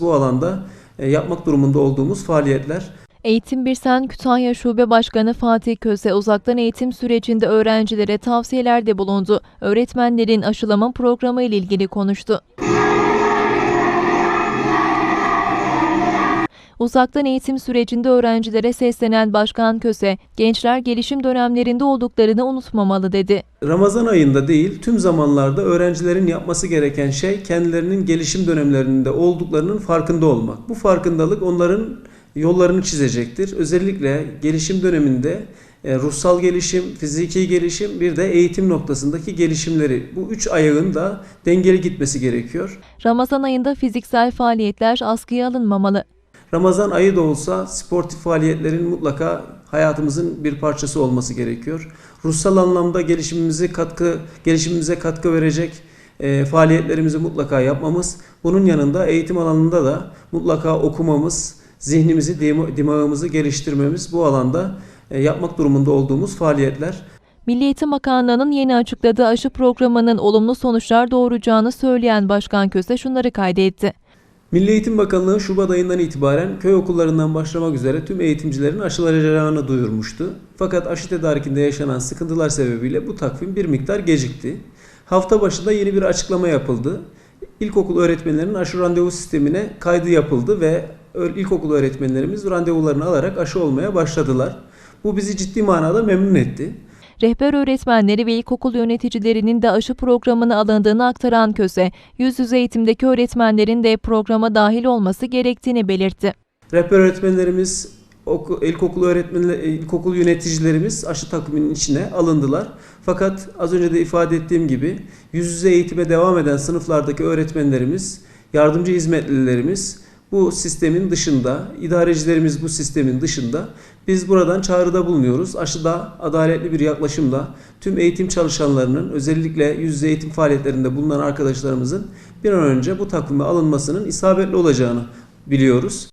Bu alanda e, yapmak durumunda olduğumuz faaliyetler Eğitim Birsen Kütahya Şube Başkanı Fatih Köse uzaktan eğitim sürecinde öğrencilere tavsiyelerde bulundu. Öğretmenlerin aşılama programı ile ilgili konuştu. Uzaktan eğitim sürecinde öğrencilere seslenen Başkan Köse, gençler gelişim dönemlerinde olduklarını unutmamalı dedi. Ramazan ayında değil tüm zamanlarda öğrencilerin yapması gereken şey kendilerinin gelişim dönemlerinde olduklarının farkında olmak. Bu farkındalık onların yollarını çizecektir. Özellikle gelişim döneminde e, ruhsal gelişim, fiziki gelişim bir de eğitim noktasındaki gelişimleri bu üç ayağın da dengeli gitmesi gerekiyor. Ramazan ayında fiziksel faaliyetler askıya alınmamalı. Ramazan ayı da olsa sportif faaliyetlerin mutlaka hayatımızın bir parçası olması gerekiyor. Ruhsal anlamda gelişimimizi katkı gelişimimize katkı verecek e, faaliyetlerimizi mutlaka yapmamız. Bunun yanında eğitim alanında da mutlaka okumamız, zihnimizi, dima- dimağımızı geliştirmemiz bu alanda e, yapmak durumunda olduğumuz faaliyetler. Milli Eğitim Bakanlığı'nın yeni açıkladığı aşı programının olumlu sonuçlar doğuracağını söyleyen Başkan Köse şunları kaydetti. Milli Eğitim Bakanlığı Şubat ayından itibaren köy okullarından başlamak üzere tüm eğitimcilerin aşılanacağını duyurmuştu. Fakat aşı tedarikinde yaşanan sıkıntılar sebebiyle bu takvim bir miktar gecikti. Hafta başında yeni bir açıklama yapıldı. İlkokul öğretmenlerinin aşı randevu sistemine kaydı yapıldı ve ilkokul öğretmenlerimiz randevularını alarak aşı olmaya başladılar. Bu bizi ciddi manada memnun etti. Rehber öğretmenleri ve ilkokul yöneticilerinin de aşı programına alındığını aktaran Köse, yüz yüze eğitimdeki öğretmenlerin de programa dahil olması gerektiğini belirtti. Rehber öğretmenlerimiz, oku- ilkokul öğretmenler, ilkokul yöneticilerimiz aşı takviminin içine alındılar. Fakat az önce de ifade ettiğim gibi yüz yüze eğitime devam eden sınıflardaki öğretmenlerimiz, yardımcı hizmetlilerimiz bu sistemin dışında, idarecilerimiz bu sistemin dışında biz buradan çağrıda bulunuyoruz. Aşıda adaletli bir yaklaşımla tüm eğitim çalışanlarının özellikle yüz yüze eğitim faaliyetlerinde bulunan arkadaşlarımızın bir an önce bu takvime alınmasının isabetli olacağını biliyoruz.